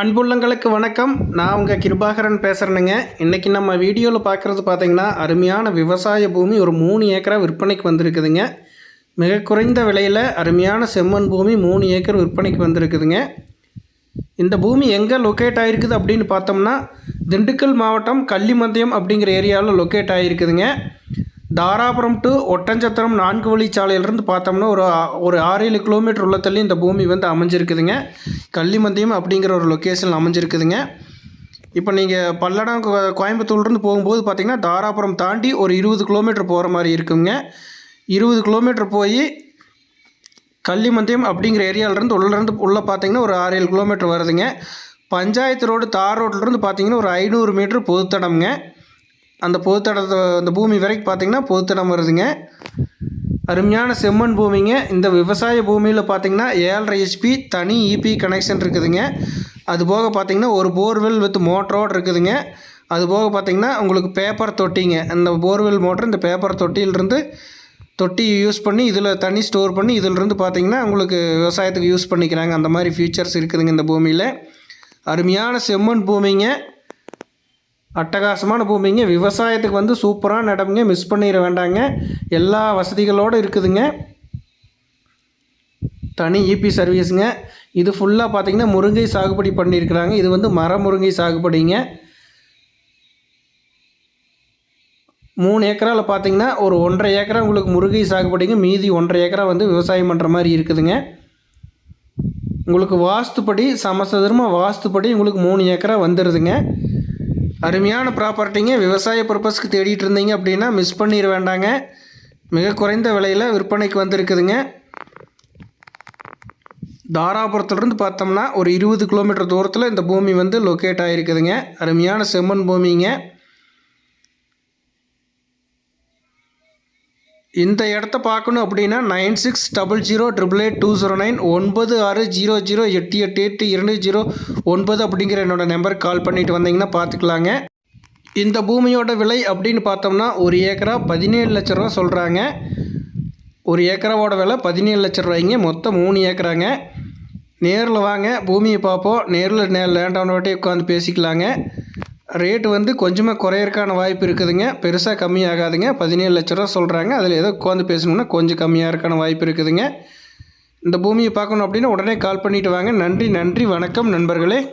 அன்புள்ளங்களுக்கு வணக்கம். நான் உங்கள் கிருபாகரன் பேசுகிறேனுங்க இன்றைக்கி நம்ம வீடியோவில் பார்க்குறது பார்த்திங்கன்னா அருமையான விவசாய பூமி ஒரு மூணு ஏக்கராக விற்பனைக்கு வந்திருக்குதுங்க. மிக குறைந்த விலையில் அருமையான செம்மண் பூமி மூணு ஏக்கர் விற்பனைக்கு வந்திருக்குதுங்க. இந்த பூமி எங்கே லொக்கேட் ஆகிருக்குது அப்படின்னு பார்த்தோம்னா திண்டுக்கல் மாவட்டம் கள்ளிமந்தயம் அப்படிங்கிற ஏரியாவில் லொக்கேட் ஆகிருக்குதுங்க தாராபுரம் டு ஒட்டஞ்சத்திரம் நான்கு வழிச்சாலையிலேருந்து பார்த்தோம்னா ஒரு ஒரு ஆறு ஏழு கிலோமீட்டர் உள்ள தள்ளி இந்த பூமி வந்து அமைஞ்சிருக்குதுங்க. கள்ளிமந்தியம் அப்படிங்கிற ஒரு லொக்கேஷனில் அமைஞ்சிருக்குதுங்க. இப்போ நீங்கள் பல்லடம் கோயம்புத்தூர்லேருந்து போகும்போது பார்த்தீங்கன்னா தாராபுரம் தாண்டி ஒரு இருபது கிலோமீட்டர் போகிற மாதிரி இருக்குங்க. இருபது கிலோமீட்டர் போய் கள்ளிமந்தியம் அப்படிங்கிற ஏரியாவிலேருந்து உள்ளேருந்து உள்ளே பார்த்தீங்கன்னா ஒரு ஆறு ஏழு கிலோமீட்டர் வருதுங்க. பஞ்சாயத்து ரோடு தார் ரோட்லேருந்து பார்த்தீங்கன்னா ஒரு ஐநூறு மீட்ரு பொதுத்தடம்ங்க. அந்த பொதுத்தடத்தை அந்த பூமி வரைக்கும் பார்த்தீங்கன்னா பொதுத்தடம் வருதுங்க. அருமையான செம்மண் பூமிங்க. இந்த விவசாய பூமியில் பார்த்தீங்கன்னா ஏழரை ஹெச்பி தனி இபி கனெக்ஷன் இருக்குதுங்க. அது போக பார்த்தீங்கன்னா ஒரு போர்வெல் வித் மோட்டரோடு இருக்குதுங்க. அது போக பார்த்தீங்கன்னா உங்களுக்கு பேப்பர் தொட்டிங்க. அந்த போர்வெல் மோட்டர் இந்த பேப்பர் தொட்டியிலிருந்து தொட்டி யூஸ் பண்ணி இதில் தண்ணி ஸ்டோர் பண்ணி இதிலிருந்து பார்த்தீங்கன்னா உங்களுக்கு விவசாயத்துக்கு யூஸ் பண்ணிக்கிறாங்க. அந்த மாதிரி ஃபியூச்சர்ஸ் இருக்குதுங்க இந்த பூமியில். அருமையான செம்மண் பூமிங்க. அட்டகாசமான பூமிங்க. விவசாயத்துக்கு வந்து சூப்பரான இடம்ங்க மிஸ் பண்ணிட வேண்டாங்க. எல்லா வசதிகளோடு இருக்குதுங்க. தனி இபி சர்வீஸுங்க இது ஃபுல்லாக பார்த்தீங்கன்னா முருங்கை சாகுபடி பண்ணியிருக்கிறாங்க. இது வந்து மர முருங்கை சாகுபடிங்க. மூணு ஏக்கராவில் பார்த்தீங்கன்னா ஒரு ஒன்றரை ஏக்கரா உங்களுக்கு முருங்கை சாகுபடிங்க. மீதி ஒன்றரை ஏக்கரா வந்து விவசாயம் பண்ணுற மாதிரி இருக்குதுங்க. உங்களுக்கு வாஸ்துப்படி சமசதுரமாக வாஸ்துப்படி உங்களுக்கு மூணு ஏக்கரா வந்துடுதுங்க அருமையான ப்ராப்பர்ட்டிங்க விவசாய பர்பஸ்க்கு தேடிட்டு இருந்தீங்க அப்படின்னா மிஸ் பண்ணிட வேண்டாங்க. மிக குறைந்த விலையில் விற்பனைக்கு வந்திருக்குதுங்க. தாராபுரத்துலேருந்து பார்த்தோம்னா ஒரு இருபது கிலோமீட்டர் தூரத்தில் இந்த பூமி வந்து லொக்கேட் ஆகிருக்குதுங்க அருமையான செம்மண் பூமிங்க. இந்த இடத்த பார்க்கணும் அப்படின்னா nine six double zero triple eight two zero nine ஒன்பது ஆறு ஜீரோ ஜீரோ எட்டு எட்டு எட்டு இரண்டு ஜீரோ ஒன்பது அப்படிங்கிற என்னோடய நம்பருக்கு கால் பண்ணிட்டு வந்தீங்கன்னா பார்த்துக்கலாங்க. இந்த பூமியோட விலை அப்படின்னு பார்த்தோம்னா ஒரு ஏக்கரா பதினேழு லட்ச ரூபா சொல்கிறாங்க ஒரு ஏக்கராவோட விலை பதினேழு லட்ச ரூபாய்ங்க மொத்தம் மூணு ஏக்கராங்க. நேரில் வாங்க பூமியை பார்ப்போம். நேரில் நே லேண்டானவட்டே உட்காந்து பேசிக்கலாங்க. ரேட்டு வந்து கொஞ்சமாக குறையிறக்கான வாய்ப்பு இருக்குதுங்க. பெருசாக கம்மியாகாதுங்க. பதினேழு லட்ச ரூபா சொல்கிறாங்க அதில் ஏதோ உட்காந்து பேசணும்னா கொஞ்சம் கம்மியாக இருக்கான வாய்ப்பு இருக்குதுங்க. இந்த பூமியை பார்க்கணும் அப்படின்னா உடனே கால் பண்ணிவிட்டு வாங்க. நன்றி நன்றி. வணக்கம் நண்பர்களே.